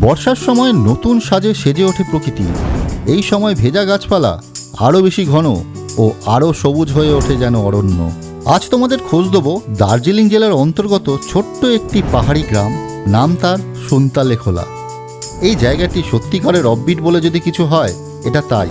বর্ষার সময় নতুন সাজে সেজে ওঠে প্রকৃতি। এই সময় ভেজা গাছপালা আরও বেশি ঘন ও আরও সবুজ হয়ে ওঠে যেন অরণ্য। আজ তোমাদের খোঁজ দেব দার্জিলিং জেলার অন্তর্গত ছোট্ট একটি পাহাড়ি গ্রাম, নাম তার সুনতালে খোলা। এই জায়গাটি সত্যিকারের অববিট বলে যদি কিছু হয়, এটা তাই।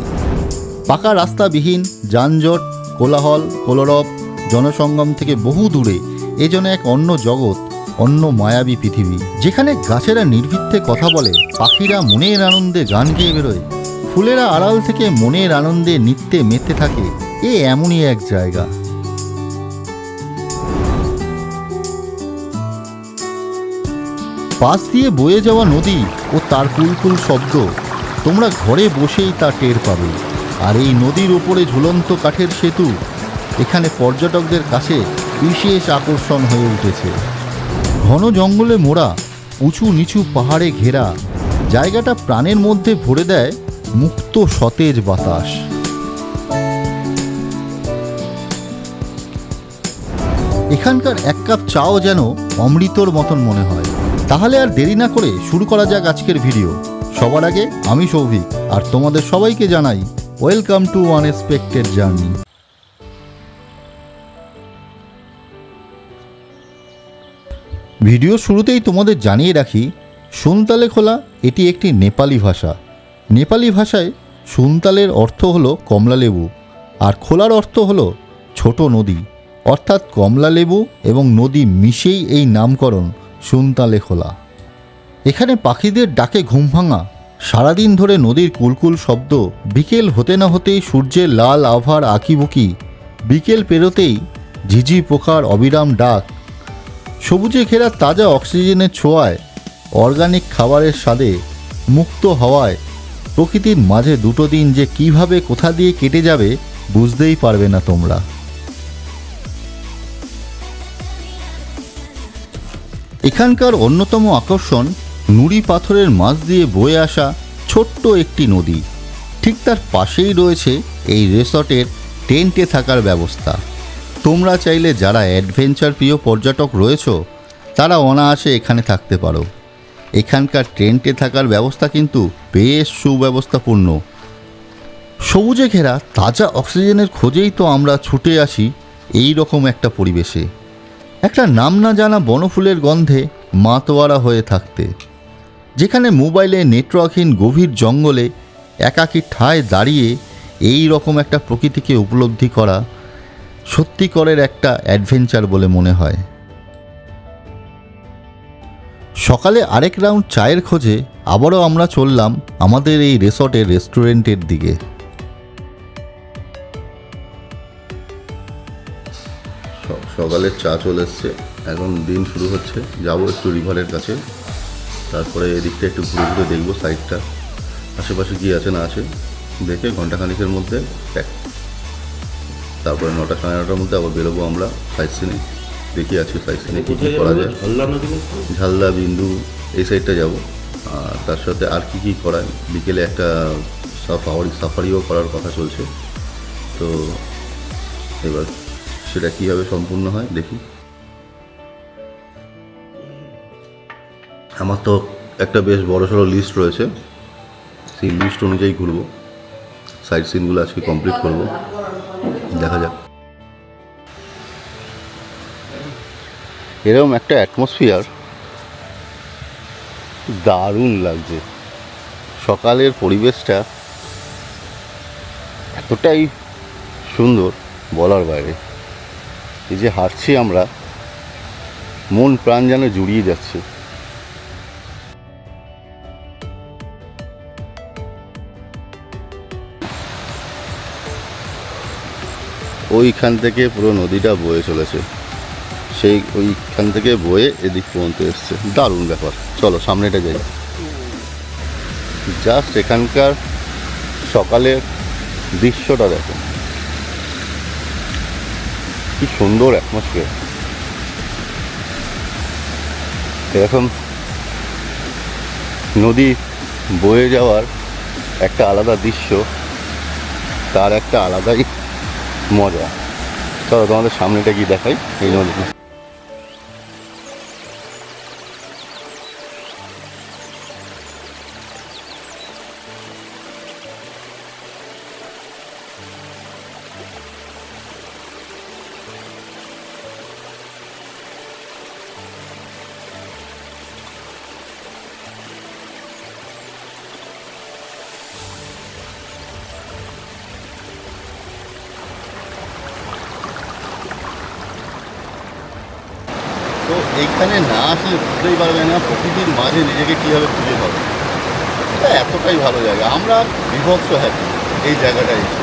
পাকা রাস্তাবিহীন, যানজট, কোলাহল, কোলরব জনসঙ্গম থেকে বহু দূরে এ যেন এক অন্য জগৎ। অন্য মায়াবী পৃথিবী, যেখানে গাছেরা নির্ভীকতে কথা বলে, পাখিরা মনের আনন্দে গান গেয়ে বেরোয়, ফুলেরা আড়াল থেকে মনের আনন্দে নিত্যে মেতে থাকে, এ এমনই এক জায়গা। পাশ দিয়ে বয়ে যাওয়া নদী ও তার কুলকুল শব্দ, তোমরা ঘরে বসেই তা টের পাবে। আর এই নদীর ওপরে ঝুলন্ত কাঠের সেতু, এখানে পর্যটকদের কাছে বিশেষ আকর্ষণ হয়ে উঠেছে। ঘন জঙ্গলে মোড়া, উঁচু নিচু পাহাড়ে ঘেরা, জায়গাটা প্রাণের মধ্যে ভরে দেয় মুক্ত সতেজ বাতাস। এখানকার এক কাপ চাও যেন অমৃতর মতন মনে হয়। তাহলে আর দেরি না করে শুরু করা যাক আজকের ভিডিও। সবার আগে আমি সৌভিক, আর তোমাদের সবাইকে জানাই, welcome to unexpected journey video শুরুতেই তোমাদের জানিয়ে রাখি, সুনতালে খোলা এটি একটি নেপালি ভাষা। নেপালি ভাষায় সুনতালের অর্থ হল কমলালেবু আর খোলার অর্থ হল ছোট নদী। অর্থাৎ কমলালেবু এবং নদী মিশেই এই নামকরণ সুনতালে খোলা। এখানে পাখিদের ডাকে ঘুম ভাঙা, সারাদিন ধরে নদীর কুলকুল শব্দ, বিকেল হতে না হতেই সূর্যের লাল আভার আঁকিবুকি, বিকেল পেরোতেই ঝিঝি পোকার অবিরাম ডাক সবুজে ঘেরা তাজা অক্সিজেনের ছোঁয়ায়, অর্গানিক খাবারের স্বাদে মুক্ত হওয়ায় প্রকৃতির মাঝে দুটো দিন যে কীভাবে কোথা দিয়ে কেটে যাবে বুঝতেই পারবে না তোমরা। এখানকার অন্যতম আকর্ষণ নুড়ি পাথরের মাছ দিয়ে বয়ে আসা ছোট্ট একটি নদী। ঠিক তার পাশেই রয়েছে এই রিসর্টের টেন্টে থাকার ব্যবস্থা। তোমরা চাইলে যারা অ্যাডভেঞ্চার প্রিয় পর্যটক রয়েছো, তারা অনায়াসে এখানে থাকতে পারো। এখানকার টেন্টে থাকার ব্যবস্থা কিন্তু বেশ সুব্যবস্থাপূর্ণ। সবুজে ঘেরা তাজা অক্সিজেনের খোঁজেই তো আমরা ছুটে আসি এই রকম একটা পরিবেশে। একটা নাম না জানা বনফুলের গন্ধে মাতোয়ারা হয়ে থাকতে। যেখানে মোবাইলে নেটওয়ার্কহীন গভীর জঙ্গলে একাকী ঠায় দাঁড়িয়ে এই রকম একটা প্রকৃতিকে উপলব্ধি করা সত্যিকরের একটা অ্যাডভেঞ্চার বলে মনে হয়। সকালে আরেক রাউন্ড চায়ের খোঁজে আবারও আমরা চললাম আমাদের এই রিসর্টের রেস্টুরেন্টের দিকে। সকালের চা চলে এসছে। এখন দিন শুরু হচ্ছে। যাব একটু রিভারের কাছে। তারপরে এদিকটা একটু ঘুরে ঘুরে দেখব সাইডটা আশেপাশে কি আছে না আছে। দেখে ঘন্টাখানিকের মধ্যে। তারপরে নটা সাড়ে নটার মধ্যে আবার বেরোবো আমরা সাইড সিনে দেখি আজকে সাইড সিনে কী কী করা যায়। ঝালদা বিন্দু এই সাইডটা যাব। আর তার সাথে আর কী কী করায় বিকেলে একটা সাফারি সাফারিও করার কথা চলছে। তো এবার সেটা কীভাবে সম্পূর্ণ হয় দেখি। আমার তো একটা বেশ বড় সড়ো লিস্ট রয়েছে। সেই লিস্ট অনুযায়ী ঘুরবো। সাইড সিনগুলো আজকে কমপ্লিট করব। দেখা যাক। এরকম একটা অ্যাটমসফিয়ার দারুণ লাগছে। সকালের পরিবেশটা এতটাই সুন্দর বলার বাইরে। এই যে হাঁটছি আমরা, মন প্রাণ যেন জুড়িয়ে যাচ্ছে। ওইখান থেকে পুরো নদীটা বয়ে চলেছে। সেই ওইখান থেকে বয়ে এদিক পর্যন্ত এসছে। দারুণ ব্যাপার। চলো, সামনেটা যাই। জাস্ট এখানকার সকালের দৃশ্যটা দেখো। কি সুন্দর অ্যাটমসফিয়ার এরকম নদী বয়ে যাওয়ার একটা আলাদা দৃশ্য, তার একটা আলাদাই মজা। চলো তোমাদের সামনেটা কি দেখাই এই নদী এইখানে না আসলে বুঝতেই পারবে না প্রকৃতির মাঝে নিজেকে কীভাবে খুঁজে পাবে। এটা এতটাই ভালো জায়গা। আমরা বিভৎস হ্যাপি এই জায়গাটায় এসে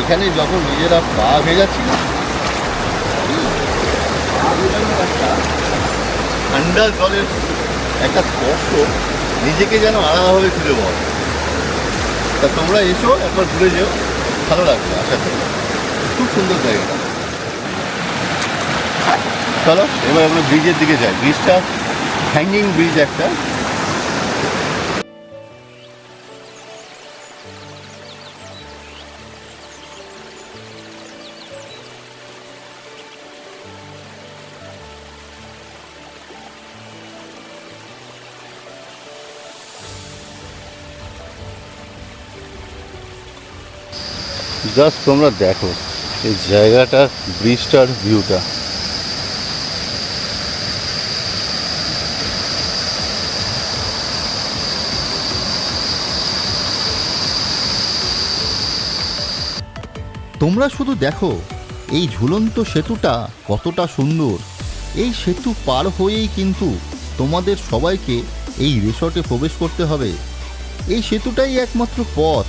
এখানে যখন নিজেরা পা ভেজাচ্ছি ঠান্ডা জলের একটা স্পর্শ নিজেকে যেন আলাদাভাবে খুঁজে পাওয়া তা তোমরা এসো, একবার ঘুরে যেও। ভালো লাগবে, আশা করি। খুব সুন্দর জায়গাটা। চলো, এবার আমরা ব্রিজের দিকে যাই। ব্রিজটা হ্যাঙ্গিং ব্রিজ একটা। জাস্ট তোমরা দেখো, এই জায়গাটা ব্রিজটার ভিউটা। তোমরা শুধু দেখো, এই ঝুলন্ত সেতুটা কতটা সুন্দর। এই সেতু পার হয়েই কিন্তু তোমাদের সবাইকে এই রিসর্টে প্রবেশ করতে হবে। এই সেতুটাই একমাত্র পথ।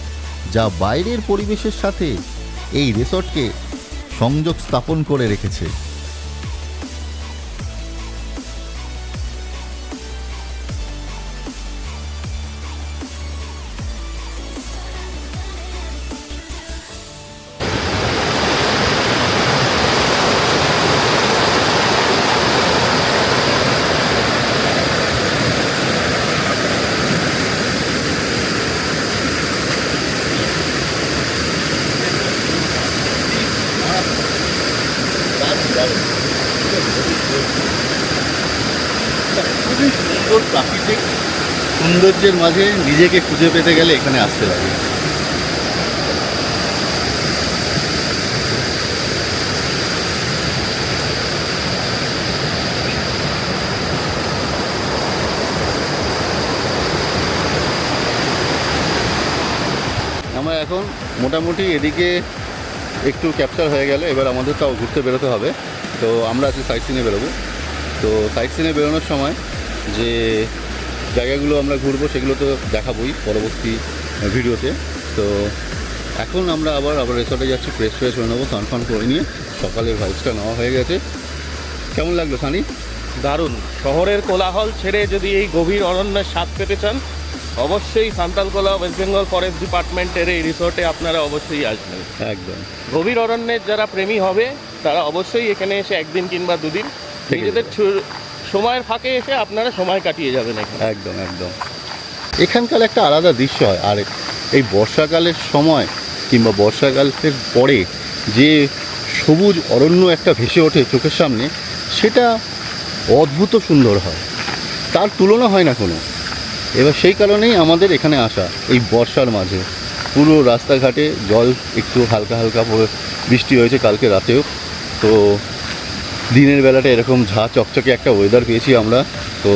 যা বাইরের পরিবেশের সাথে এই রিসর্টকে সংযোগ স্থাপন করে রেখেছে। সুন্দর প্রাকৃতিক সৌন্দর্যের মাঝে নিজেকে খুঁজে পেতে গেলে এখানে আসতে লাগে। আমরা এখন মোটামুটি এদিকে একটু ক্যাপচার হয়ে গেলে, এবার আমাদের তাও ঘুরতে বেরোতে হবে। তো আমরা আজকে সাইট সিনে বেরোবো। তো সাইট সিনে বেরোনোর সময় যে জায়গাগুলো আমরা ঘুরবো সেগুলো তো দেখাবোই পরবর্তী ভিডিওতে। তো এখন আমরা আবার আবার রেসর্টে যাচ্ছি ফ্রেশ ফ্রেশ হয়ে নেব স্নান ফান করে নিয়ে। সকালের ভাইবসটা নেওয়া হয়ে গেছে। কেমন লাগল সানি? দারুণ। শহরের কোলাহল ছেড়ে যদি এই গভীর অরণ্যের স্বাদ পেতে চান অবশ্যই সান্তালকোলা ওয়েস্ট বেঙ্গল ফরেস্ট ডিপার্টমেন্টের এই রিসোর্টে আপনারা অবশ্যই আসবেন। একদম। গভীর অরণ্যের যারা প্রেমী হবে তারা অবশ্যই এখানে এসে একদিন কিংবা দুদিন নিজেদের সময়ের ফাঁকে এসে আপনারা সময় কাটিয়ে যাবেন এখানে। একদম একদম। এখানকার একটা আলাদা দৃশ্য হয়। আর এই বর্ষাকালের সময় কিংবা বর্ষাকালের পরে যে সবুজ অরণ্য একটা ভেসে ওঠে চোখের সামনে, সেটা অদ্ভুত সুন্দর হয়। তার তুলনা হয় না কোনো। এবার সেই কারণেই আমাদের এখানে আসা এই বর্ষার মাঝে। পুরো রাস্তাঘাটে জল একটু হালকা হালকা বৃষ্টি হয়েছে কালকে রাতেও। তো দিনের বেলাটা এরকম ঝা চকচকে একটা ওয়েদার পেয়েছি আমরা। তো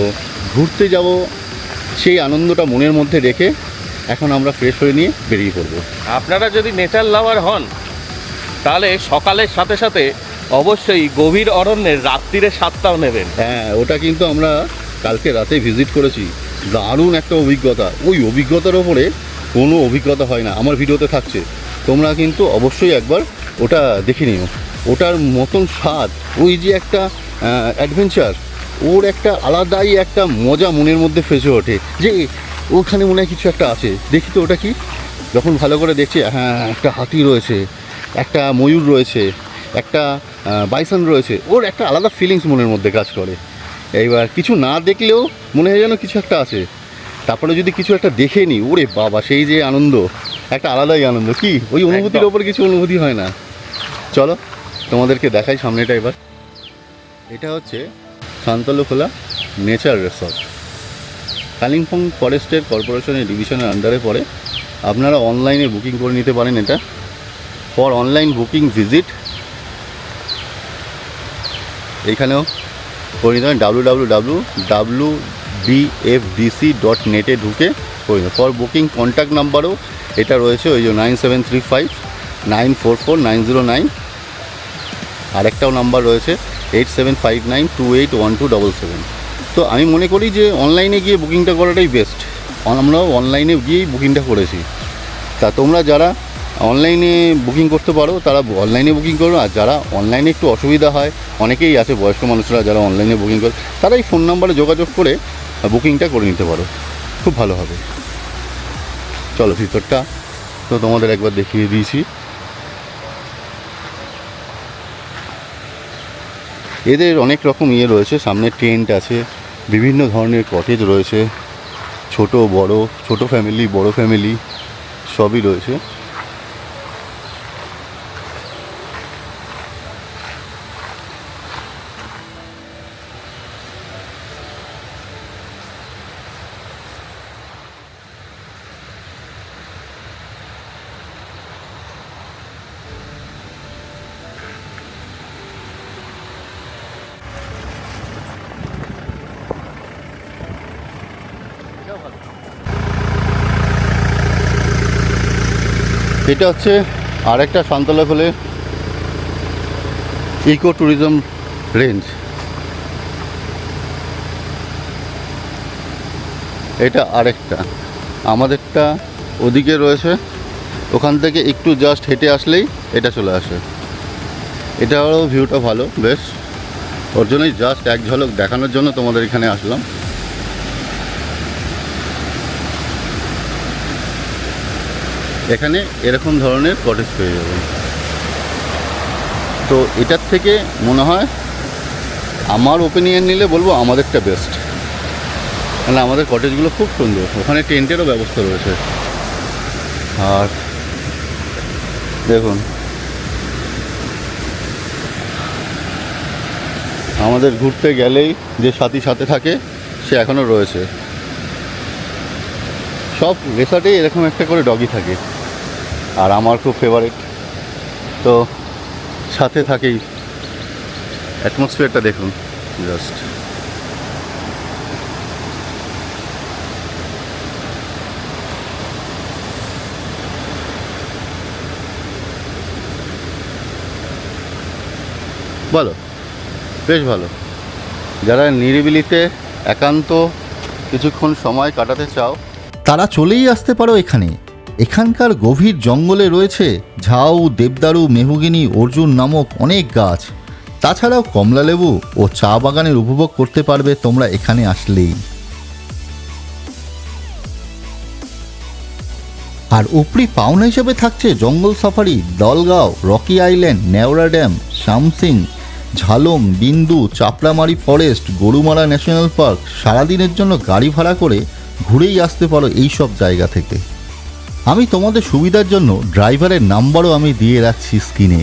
ঘুরতে যাব সেই আনন্দটা মনের মধ্যে রেখে এখন আমরা ফ্রেশ হয়ে নিয়ে বেরিয়ে পড়ব। আপনারা যদি নেচার লাভার হন তাহলে সকালের সাথে সাথে অবশ্যই গভীর অরণ্যের রাত্রিরের স্বাদটাও নেবেন। হ্যাঁ ওটা কিন্তু আমরা কালকে রাতে ভিজিট করেছি। দারুণ একটা অভিজ্ঞতা। ওই অভিজ্ঞতার ওপরে কোনো অভিজ্ঞতা হয় না আমার ভিডিওতে থাকছে। তোমরা কিন্তু অবশ্যই একবার ওটা দেখে নিও। ওটার মতন স্বাদ ওই যে একটা অ্যাডভেঞ্চার ওর একটা আলাদাই একটা মজা মনের মধ্যে ফেসে ওঠে। যে ওখানে মনে হয় কিছু একটা আছে। দেখি তো ওটা কি? যখন ভালো করে দেখছি হ্যাঁ একটা হাতি রয়েছে একটা ময়ূর রয়েছে একটা বাইসন রয়েছে ওর একটা আলাদা ফিলিংস মনের মধ্যে কাজ করে। এইবার কিছু না দেখলেও মনে হয় যেন কিছু একটা আছে। তারপরে যদি কিছু একটা দেখে নিই ওরে বাবা সেই যে আনন্দ একটা আলাদাই আনন্দ কি? ওই অনুভূতির ওপর কিছু অনুভূতি হয় না। চলো। তোমাদেরকে দেখাই সামনেটা এবার। এটা হচ্ছে সান্তলখোলা নেচার রিসর্ট। কালিম্পং ফরেস্টের কর্পোরেশনের ডিভিশনের আন্ডারে পড়ে। আপনারা অনলাইনে বুকিং করে নিতে পারেন এটা। ফর অনলাইন বুকিং ভিজিট এইখানেও করে নিতে পারেন। W W W W BFDC dot নেটে ঢুকে করে ফর বুকিং কন্ট্যাক্ট নাম্বারও এটা রয়েছে ওই যে nine seven three five nine four four nine zero nine. আরেকটাও নাম্বার রয়েছে eight seven five nine two eight one two double seven তো আমি মনে করি যে অনলাইনে গিয়ে বুকিংটা করাটাই বেস্ট আমরাও অনলাইনে গিয়েই বুকিংটা করেছি। তা তোমরা যারা অনলাইনে বুকিং করতে পারো, তারা অনলাইনে বুকিং করো। আর যারা অনলাইনে একটু অসুবিধা হয়, অনেকেই আছে, বয়স্ক মানুষরা যারা অনলাইনে বুকিং করে, তারা এই ফোন নাম্বারে যোগাযোগ করে বুকিংটা করে নিতে পারো। খুব ভালো হবে। চলো ভিতরটা, তো তোমাদের একবার দেখিয়ে দিয়েছি। এদের অনেক রকম ইয়ে রয়েছে, সামনে টেন্ট আছে, বিভিন্ন ধরনের কটেজ রয়েছে, ছোট, বড়, ছোট ফ্যামিলি বড় ফ্যামিলি সবই রয়েছে। এটা হচ্ছে আরেকটা সান্তলা খোলে ইকো ট্যুরিজম রেঞ্জ এটা আরেকটা। আমাদেরটা ওদিকে রয়েছে। ওখান থেকে একটু জাস্ট হেঁটে আসলেই এটা চলে আসে। এটাও ভিউটা ভালো, বেশ। ওর জন্যই জাস্ট এক ঝলক দেখানোর জন্য তোমাদের এখানে আসলাম। এখানে এরকম ধরনের কটেজ পেয়ে যাবেন তো এটার থেকে মনে হয় আমার ওপিনিয়ন নিলে বলব আমাদেরটা বেস্ট মানে আমাদের কটেজগুলো খুব সুন্দর। ওখানে টেন্টেরও ব্যবস্থা রয়েছে। আর দেখুন, আমাদের ঘুরতে গেলেই যে সাথী সাথে থাকে, সে এখনও রয়েছে। সব রেসর্টেই এরকম একটা করে ডগি থাকে। আর আমার খুব ফেভারিট তো সাথে থাকেই অ্যাটমসফিয়ারটা দেখুন জাস্ট ভালো, বেশ ভালো। যারা নিরিবিলিতে একান্ত কিছুক্ষণ সময় কাটাতে চাও, তারা চলেই আসতে পারো এখানে। এখানকার গভীর জঙ্গলে রয়েছে ঝাউ, দেবদারু, মেহুগিনি, অর্জুন নামক অনেক গাছ। তাছাড়াও কমলালেবু ও চা বাগানের উপভোগ করতে পারবে তোমরা এখানে আসলেই। আর উপরি পাওনা হিসেবে থাকছে জঙ্গল safari, Dalgaon, rocky island, Neora dam Samsing Jhalong, Bindu, Chapramari forest, Gorumara national park, সারাদিনের জন্য গাড়ি ভাড়া করে ঘুরেই আসতে পারো এই সব জায়গা থেকে। আমি তোমাদের সুবিধার জন্য ড্রাইভারের নাম্বারও আমি দিয়ে রাখছি স্ক্রিনে।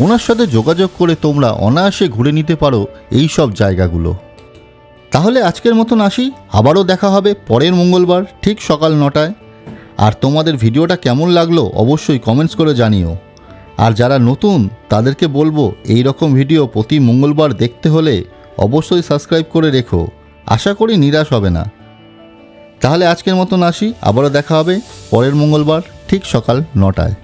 ওনার সাথে যোগাযোগ করে তোমরা অনায়াসে ঘুরে নিতে পারো এই সব জায়গাগুলো। তাহলে আজকের মতন আসি, আবারও দেখা হবে পরের মঙ্গলবার ঠিক সকাল নটায়। আর তোমাদের ভিডিওটা কেমন লাগল অবশ্যই কমেন্টস করে জানিও। আর যারা নতুন, তাদেরকে বলব এই রকম ভিডিও প্রতি মঙ্গলবার দেখতে হলে অবশ্যই সাবস্ক্রাইব করে রেখো। আশা করি নিরাশ হবে না। তাহলে আজকের মতন আসি আবারও দেখা হবে পরের মঙ্গলবার ঠিক সকাল নটায়।